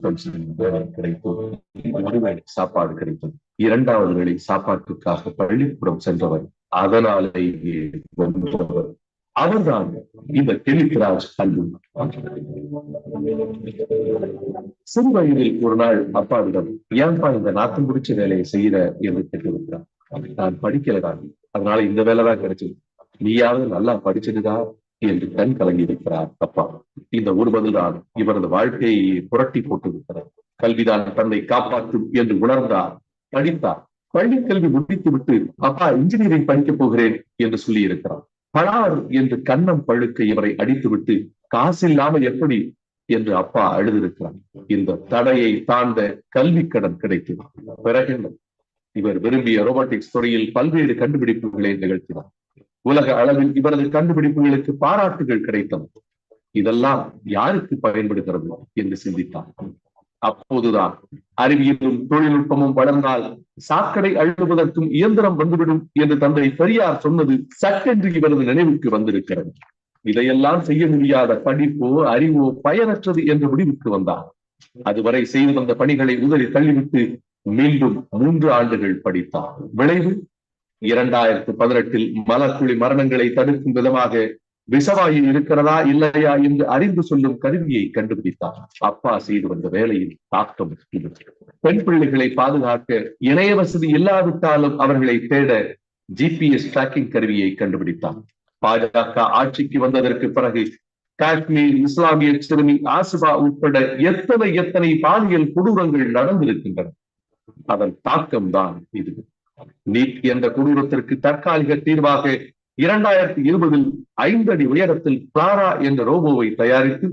கிடைத்தது ஒருவேளை சாப்பாடு கிடைத்தது இரண்டாவது வேளை சாப்பாட்டுக்காக பள்ளிக்கூடம் சென்றவர். அதனாலேயே வந்தவர் அவர்தான் இந்த கெலித்ராஜ் கல்வி சிறு வயதில் ஒரு நாள் அப்பாவிடம் ஏன்பா இந்த நாத்தம் பிடிச்ச வேலையை செய்யற என்று கேட்டிருக்கிறார் நான் படிக்கலதான் அதனால இந்த வேலைதான் கிடைச்சது. நீயாவது நல்லா படிச்சதுதான் என்று கண் கலங்கியிருக்கிறார் அப்பா. இந்த ஒரு பதில்தான் இவரது வாழ்க்கையை புரட்டி போட்டிருக்கிறார் கல்விதான் தன்னை காப்பாற்றும் என்று உணர்ந்தார். படித்தார். பள்ளி கல்வி முடித்து விட்டு அப்பா இன்ஜினியரிங் படிக்கப் போகிறேன் என்று சொல்லி இருக்கிறார் பலார் என்று கண்ணம் பழுக்க இவரை அடித்துவிட்டு காசு இல்லாமல் எப்படி என்று அப்பா அழுதிருக்கிறார். இந்த தடையை தாண்ட கல்வி கடன் கிடைத்தது பிறகு இவர் விரும்பிய ரோபோட்டிக்ஸ் துறையில் பல்வேறு கண்டுபிடிப்புகளை நிகழ்த்தினார். உலக அளவில் இவரது கண்டுபிடிப்புகளுக்கு பாராட்டுகள் கிடைத்தன இதெல்லாம் யாருக்கு பயன்படுகிறது என்று சிந்தித்தார் அப்போதுதான் அறிவியலும் தொழில்நுட்பமும் வளர்ந்தால் சாக்கடை அழுவதற்கும் இயந்திரம் வந்துவிடும் என்று தந்தை பெரியார் சொன்னது சட்டென்று இவரது நினைவுக்கு வந்திருக்கிறது. இதையெல்லாம் செய்ய முடியாத படிப்போ அறிவோ பயனற்றது என்ற முடிவுக்கு வந்தார் அதுவரை செய்து வந்த பணிகளை உதறி தள்ளிவிட்டு மீண்டும் மூன்று ஆண்டுகள் படித்தார் விளைவு இரண்டாயிரத்து பதினெட்டில் மலக்குழி மரணங்களை தடுக்கும் விதமாக விசவாயு இருக்கிறதா இல்லையா என்று அறிந்து சொல்லும் கருவியை கண்டுபிடித்தார். அப்பா செய்து வந்த வேலையில் தாக்கம் பெண் பிள்ளைகளை பாதுகாக்க இணைய வசதி இல்லாவிட்டாலும் அவர்களை தேட ஜிபிஎஸ் டிராக்கிங் கருவியை கண்டுபிடித்தார். பாஜக ஆட்சிக்கு வந்ததற்கு பிறகு காஷ்மீர் இஸ்லாமிய சிறுமி ஆசிபா உட்பட எத்தனை எத்தனை பாலியல் கொடூரங்கள் நடந்திருக்கின்றன. அதன் தாக்கம் தான் இது. நீட் என்ற கொடூரத்திற்கு தற்காலிக தீர்வாக இரண்டாயிரத்தி இருபதில் ஐந்து அடி உயரத்தில் பிளாரா என்ற ரோபோவை தயாரித்து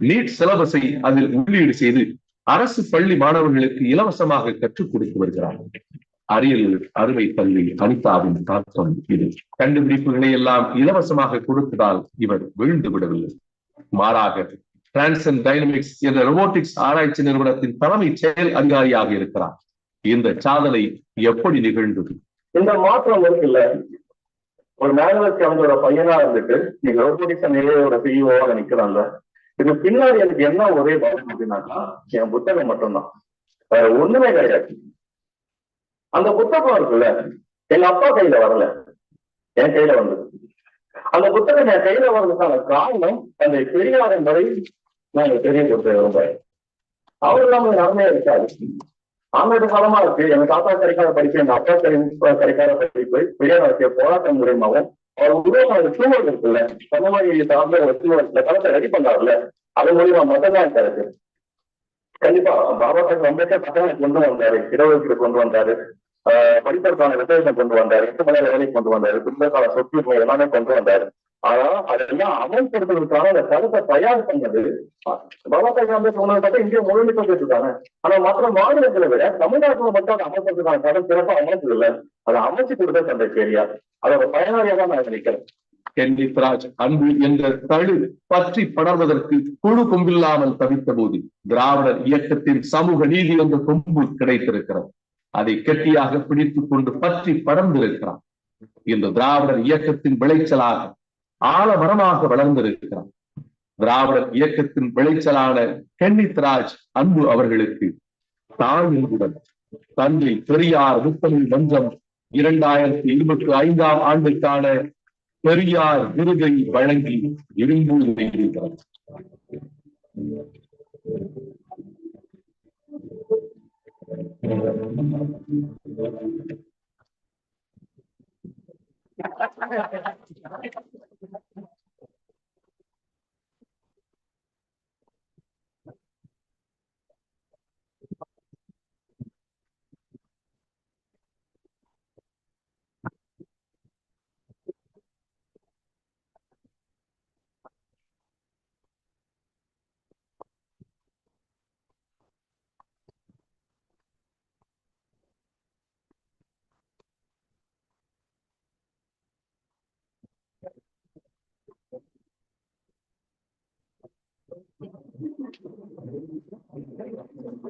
நீட் சிலபஸை அதில் உள்ளீடு செய்து அரசு பள்ளி மாணவர்களுக்கு இலவசமாக கற்றுக் கொடுத்து வருகிறார்கள் அரியல் அறுவை பள்ளி அனிதாவின் தாக்கம் இது. கண்டுபிடிப்புகளை எல்லாம் இலவசமாக கொடுத்ததால் இவர் விழுந்து விடவில்லை. மாறாக டிரான்சன் டைனமிக்ஸ் என்ற ரோபோட்டிக்ஸ் ஆராய்ச்சி நிறுவனத்தின் தலைமை செயல் அதிகாரியாக இருக்கிறார். இந்த சாதனை எப்படி நிகழ்ந்தது? இந்த மாற்றம் இருக்குல்ல ஒரு மேனுவல் கவுண்டரோட பையனா இருந்துட்டு நீங்க ரோபோட்டிக்ஸ் நிலையோட சிஇஓவாக நிக்கிறான்ல இது பின்னாடி எனக்கு என்ன ஒரே பயம் அப்படின்னாக்கா என் புத்தகம் மட்டும்தான். வேற ஒண்ணுமே கிடையாது. அந்த புத்தகம் இருக்குல்ல எங்க அப்பா கையில வரல. என் கையில வந்தது. அந்த புத்தகம் என் கையில வர்றதுக்கான காரணம் அந்த பெரியார் என்பதை நான் தெரிய கொடுத்த விரும்புறேன் அவர் இல்லாம யாருமே இருக்காது. ஆண்களுக்கு காலமா இருக்கு. எங்க தாத்தா கிடைக்காத படிப்பு எங்க அப்பா கிடைக்காத படிப்பு பெரியார் நடத்திய போராட்டம் மூலியமாவும் அவர் உருவமான சூழல் இருக்குல்ல. சொன்ன மாதிரி சார்ந்த ஒரு சூழல் இந்த காலத்தை ரெடி பண்ணாருல்ல. அது மூலியமா மட்டும்தான் எனக்கு இருக்கு கண்டிப்பா பாபா சாஹிப் அம்பேத்கர் பட்டங்களை கொண்டு வந்தாரு இடஒதுக்கீடு கொண்டு வந்தாரு. படிப்பதற்கான ரிசர்வேஷன் கொண்டு வந்தாரு. எட்டு மணி நேரம் வேலைக்கு கொண்டு வந்தாரு. பிள்ளைக்கான சொத்து எல்லாமே கொண்டு வந்தாரு. ஆனா அதெல்லாம் அமல்படுத்துவதற்கான அந்த கருத்தை தயார் பண்ணது பாபா சாஹிப் அம்பேத்கர் சொன்னதை பார்த்தா இந்தியா முழுமைக்கு வந்துட்டு இருக்காங்க. ஆனா மற்ற மாநிலங்களை விட தமிழ்நாட்டுல மட்டும் அதை அமல்படுத்துறதுக்கான கடன் சிறப்பா அமைச்சது இல்ல அதை அமைச்சு கொடுத்த தந்தை பெரியார் அதோட பயனாளியா தான் நான் நினைக்கிறேன். கெண்டித்ராஜ் அன்பு என்ற தழு பற்றி படர்வதற்கு குழு கொம்பில்லாமல் தவித்த போது திராவிடர் இயக்கத்தின் சமூக நீதி என்ற கொம்பு கிடைத்திருக்கிறது. அதை கெட்டியாக பிடித்துக் கொண்டு பற்றி பறந்திருக்கிறான் இந்த திராவிடர் இயக்கத்தின் விளைச்சலாக ஆழமரமாக வளர்ந்திருக்கிறான். திராவிடர் இயக்கத்தின் விளைச்சலான கென்னித்ராஜ் அன்பு அவர்களுக்கு தாழ்வுடன் தந்தை பெரியார் முத்தமிழ் மன்றம் இரண்டாயிரத்தி இருபத்தி ஐந்தாம் ஆண்டுக்கான பெரியார் விருதை வழங்கி எழும்பூர் Gracias.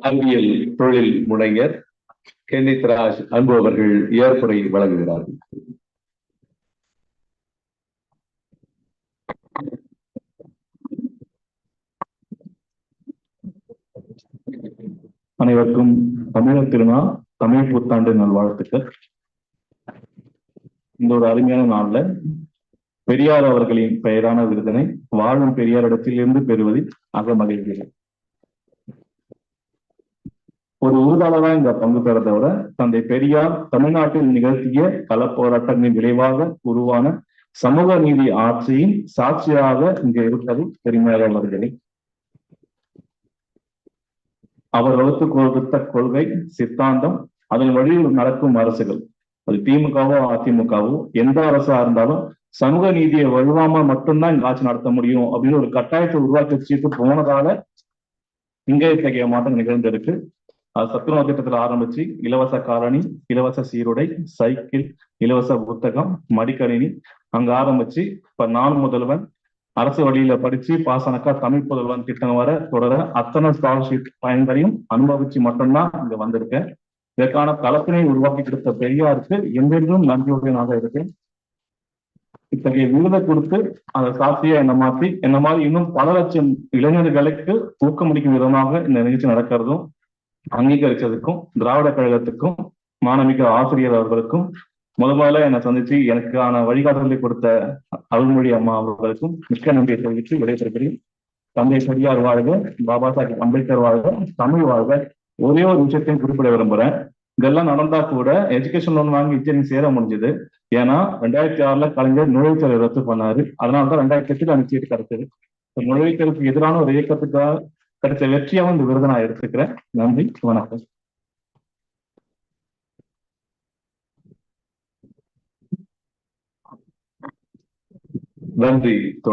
அறிவியல் தொழில் முனைஞர் கென்னித்ராஜ் அன்பு அவர்கள் ஏற்புரை வழங்குகிறார்கள். அனைவருக்கும் தமிழர் திருநாள் தமிழ் புத்தாண்டு நல்வாழ்த்துக்கள். இந்த ஒரு அருமையான நாள்ல பெரியார் அவர்களின் பெயரான விருதனை வாழும் பெரியாரிடத்திலிருந்து பெறுவதில் அக ஒரு உறுதாளரா இந்த பங்கு பெறதை விட தந்தை பெரியார் தமிழ்நாட்டில் நிகழ்த்திய களப்போராட்டங்களின் விளைவாக உருவான சமூக நீதி ஆட்சியின் சாட்சியாக இங்க இருப்பது பெருமையாக அவர்களே அவர் வகுத்து கொடுத்த கொள்கை சித்தாந்தம் அதன் வழியில் நடக்கும் அரசுகள். அது திமுகவோ அதிமுகவோ எந்த அரசா இருந்தாலும் சமூக நீதியை வலுவாம மட்டும்தான் இங்க ஆட்சி நடத்த முடியும் அப்படின்னு ஒரு கட்டாயத்தை உருவாக்கி வச்சுட்டு போனதால இங்கே இத்தகைய மாற்றம் நிகழ்ந்திருக்கு. அது சத்துணவு திட்டத்துல ஆரம்பிச்சு இலவச காலனி இலவச சீருடை சைக்கிள் இலவச புத்தகம் மடிக்கணினி அங்க ஆரம்பிச்சு இப்ப நான் முதல்வன் அரசு வழியில படிச்சு பாசனக்கா தமிழ் புதல்வன் திட்டம் வர தொடர அத்தனை ஸ்காலர்ஷிப் பயன்களையும் அனுபவிச்சு மட்டும்தான் இங்க வந்திருக்கேன் இதற்கான தளத்தினை உருவாக்கி கொடுத்த பெரியாருக்கு என்றென்றும் நன்றியுடையனாக இருக்கேன். இத்தகைய விருதை கொடுத்து அதை சாட்சியா என்ன மாற்றி என்ன மாதிரி இன்னும் பல லட்சம் இளைஞர்களுக்கு ஊக்கமளிக்கும் விதமாக இந்த நிகழ்ச்சி நடக்கிறதும் அங்கீகரிச்சதுக்கும் திராவிட கழகத்துக்கும் மாணவிக ஆசிரியர் அவர்களுக்கும் முத முதல்ல என்னை சந்திச்சு எனக்கான வழிகாட்டுதலை கொடுத்த அருள்மொழி அம்மா அவர்களுக்கும் மிக்க நன்றியை தெரிவித்து விடைபெறுகிறேன். தந்தை பெரியார் வாழ்க பாபா சாஹிப் அம்பேத்கர் வாழ்க தமிழ் வாழ்க. ஒரே ஒரு விஷயத்தையும் குறிப்பிட விரும்புறேன். இதெல்லாம் நடந்தா கூட எஜுகேஷன் லோன் வாங்கி இன்ஜினியரிங் சேர முடிஞ்சது. ஏன்னா ரெண்டாயிரத்தி ஆறுல கலைஞர் நுழைவுத்தேர்வு ரத்து பண்ணாரு. அதனாலதான் ரெண்டாயிரத்தி எட்டுல அந்த சீட்டு கிடைச்சது நுழைவுத்தேர்வுக்கு எதிரான ஒரு இயக்கத்துக்காக கிடைச்ச வெற்றியாவும் இந்த விருதை நான் எடுத்துக்கிறேன் நன்றி வணக்கம். நன்றி தோழர்.